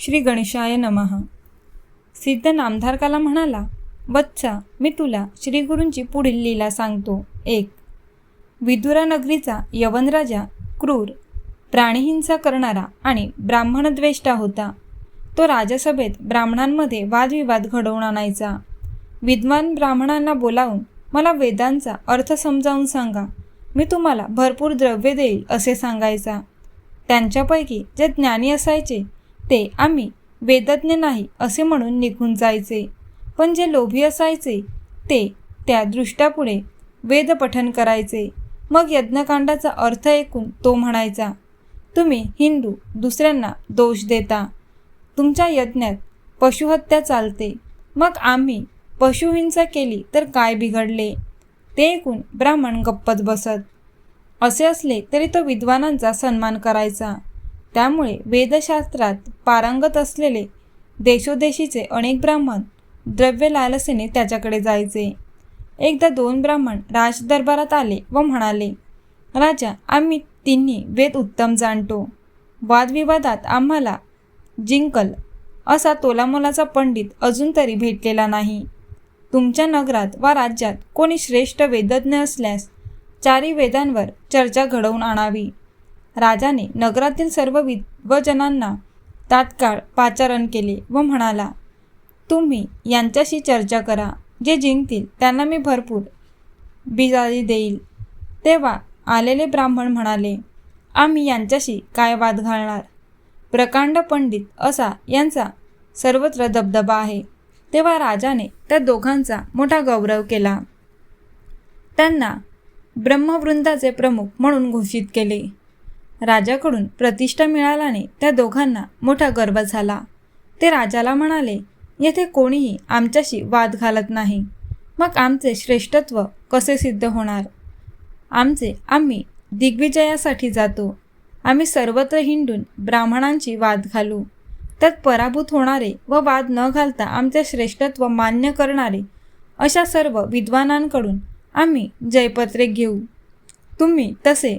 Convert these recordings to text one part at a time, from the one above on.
श्री गणेशाय नमः. सिद्ध नामधारकाला म्हणाला वत्सा मी तुला श्रीगुरूंची पुढील लीला सांगतो. एक विदुरा नगरीचा यवनराजा क्रूर प्राणीहिंसा करणारा आणि ब्राह्मणद्वेष्टा होता. तो राजसभेत ब्राह्मणांमध्ये वादविवाद घडवून आणायचा. विद्वान ब्राह्मणांना बोलावून मला वेदांचा अर्थ समजावून सांगा. मी तुम्हाला भरपूर द्रव्य देईल असे सांगायचा. त्यांच्यापैकी जे ज्ञानी असायचे ते आम्ही वेदज्ञ नाही असे म्हणून निघून जायचे. पण जे लोभी असायचे ते त्या दृष्टापुढे वेदपठन करायचे. मग यज्ञकांडाचा अर्थ ऐकून तो म्हणायचा तुम्ही हिंदू दुसऱ्यांना दोष देता. तुमच्या यज्ञात पशुहत्या चालते. मग आम्ही पशुहिंसा केली तर काय बिघडले ते ऐकून ब्राह्मण गप्पत बसत. असे असले तरी तो विद्वानांचा सन्मान करायचा. त्यामुळे वेदशास्त्रात पारंगत असलेले देशोदेशीचे अनेक ब्राह्मण द्रव्य लालसेने त्याच्याकडे जायचे. एकदा दोन ब्राह्मण राजदरबारात आले व म्हणाले राजा आम्ही तिन्ही वेद उत्तम जाणतो. वादविवादात आम्हाला जिंकल. असा तोलामोलाचा पंडित अजून तरी भेटलेला नाही. तुमच्या नगरात वा राज्यात कोणी श्रेष्ठ वेदज्ञ असल्यास चारी वेदांवर चर्चा घडवून आणावी. राजाने नगरातील सर्व विद्वजनांना तात्काळ पाचारण केले व म्हणाला तुम्ही यांच्याशी चर्चा करा. जे जिंकतील त्यांना मी भरपूर बिजारी देईल. तेव्हा आलेले ब्राह्मण म्हणाले आम्ही यांच्याशी काय वाद घालणार? प्रकांड पंडित असा यांचा सर्वत्र दबदबा आहे. तेव्हा राजाने त्या दोघांचा मोठा गौरव केला. त्यांना ब्रह्मवृंदाचे प्रमुख म्हणून घोषित केले. राजाकडून प्रतिष्ठा मिळाल्याने त्या दोघांना मोठा गर्व झाला. ते राजाला म्हणाले येथे कोणीही आमच्याशी वाद घालत नाही. मग आमचे श्रेष्ठत्व कसे सिद्ध होणार? आमचे आम्ही दिग्विजयासाठी जातो. आम्ही सर्वत्र हिंडून ब्राह्मणांची वाद घालू. त्यात पराभूत होणारे व वाद न घालता आमचे श्रेष्ठत्व मान्य करणारे अशा सर्व विद्वानांकडून आम्ही जयपत्रे घेऊ. तुम्ही तसे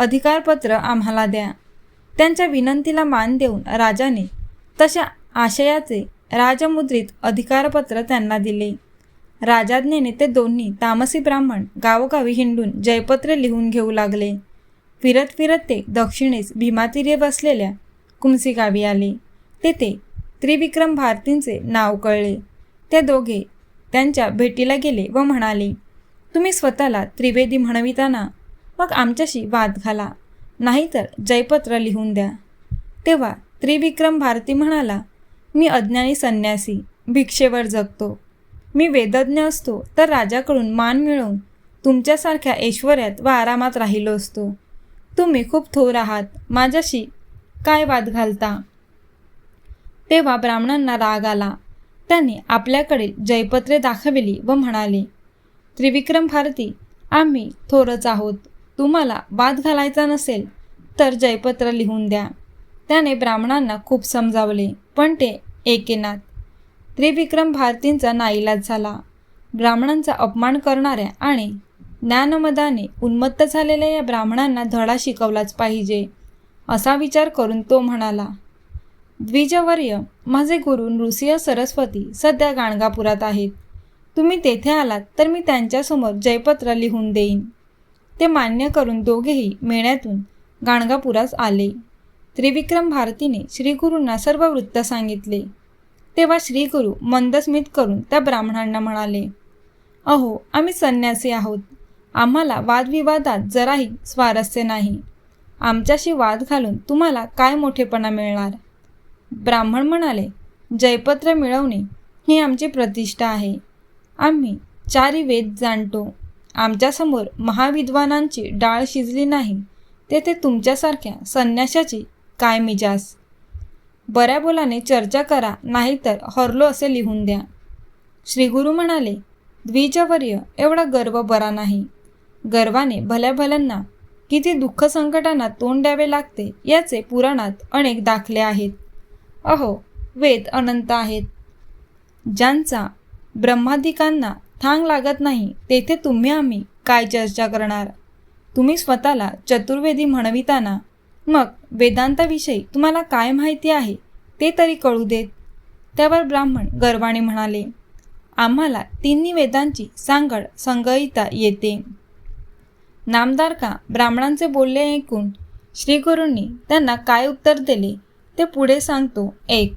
अधिकारपत्र आम्हाला द्या. त्यांच्या विनंतीला मान देऊन राजाने तशा आशयाचे राजमुद्रित अधिकारपत्र त्यांना दिले. राजाज्ञेने ते दोन्ही तामसी ब्राह्मण गावोगावी हिंडून जयपत्रे लिहून घेऊ लागले. फिरत फिरत ते दक्षिणेस भीमातीरे बसलेल्या कुमसी गावी आले. तेथे त्रिविक्रम भारतींचे नाव कळले. ते दोघे त्यांच्या भेटीला गेले व म्हणाले तुम्ही स्वतःला त्रिवेदी म्हणविताना मग आमच्याशी वाद घाला. नाहीतर जयपत्र लिहून द्या. तेव्हा त्रिविक्रम भारती म्हणाला मी अज्ञानी संन्यासी भिक्षेवर जगतो. मी वेदज्ञ असतो तर राजाकडून मान मिळवून तुमच्यासारख्या ऐश्वर्यात व आरामात राहिलो असतो. तुम्ही खूप थोर आहात माझ्याशी काय वाद घालता? तेव्हा ब्राह्मणांना राग आला. त्यांनी आपल्याकडे जयपत्रे दाखविली व म्हणाले त्रिविक्रम भारती आम्ही थोरच आहोत. तुम्हाला वाद घालायचा नसेल तर जयपत्र लिहून द्या. त्याने ब्राह्मणांना खूप समजावले पण ते एकेनात त्रिविक्रम भारतींचा नाईलाज झाला. ब्राह्मणांचा अपमान करणाऱ्या आणि ज्ञानमदाने उन्मत्त झालेल्या या ब्राह्मणांना धडा शिकवलाच पाहिजे असा विचार करून तो म्हणाला द्विजवर्य माझे गुरु नृसिंह सरस्वती सध्या गाणगापुरात आहेत. तुम्ही तेथे आलात तर मी त्यांच्यासमोर जयपत्र लिहून देईन. ते मान्य करून दोघेही मेळ्यातून गाणगापुरास आले. त्रिविक्रम भारतीने श्रीगुरूंना सर्व वृत्त सांगितले. तेव्हा श्रीगुरू मंदस्मित करून त्या ब्राह्मणांना म्हणाले अहो आम्ही संन्यासी आहोत. आम्हाला वादविवादात जराही स्वारस्य नाही. आमच्याशी वाद घालून तुम्हाला काय मोठेपणा मिळणार? ब्राह्मण म्हणाले जयपत्र मिळवणे ही आमची प्रतिष्ठा आहे. आम्ही चारी वेद जाणतो. आमच्यासमोर महाविद्वानांची डाळ शिजली नाही तेथे तुमच्यासारख्या संन्याशाची काय मिजास बऱ्या बोलाने चर्चा करा नाहीतर हरलो असे लिहून द्या. श्रीगुरू म्हणाले द्विजवर्य एवढा गर्व बरा नाही. गर्वाने भल्या भल्यांना किती दुःख संकटांना तोंड द्यावे लागते याचे पुराणात अनेक दाखले आहेत. अहो वेद अनंत आहेत. ज्यांचा ब्रह्मादिकांना थांग लागत नाही. तेथे तुम्ही आम्ही. काय चर्चा करणार? तुम्ही स्वतःला चतुर्वेदी म्हणविताना. मग वेदांताविषयी तुम्हाला काय माहिती आहे? ते तरी कळू देत. त्यावर ब्राह्मण गर्वाने म्हणाले आम्हाला तिन्ही वेदांची सांगड संगयिता येते. नामदार का ब्राह्मणांचे बोलणे ऐकून श्रीगुरूंनी त्यांना काय उत्तर दिले ते पुढे सांगतो. एक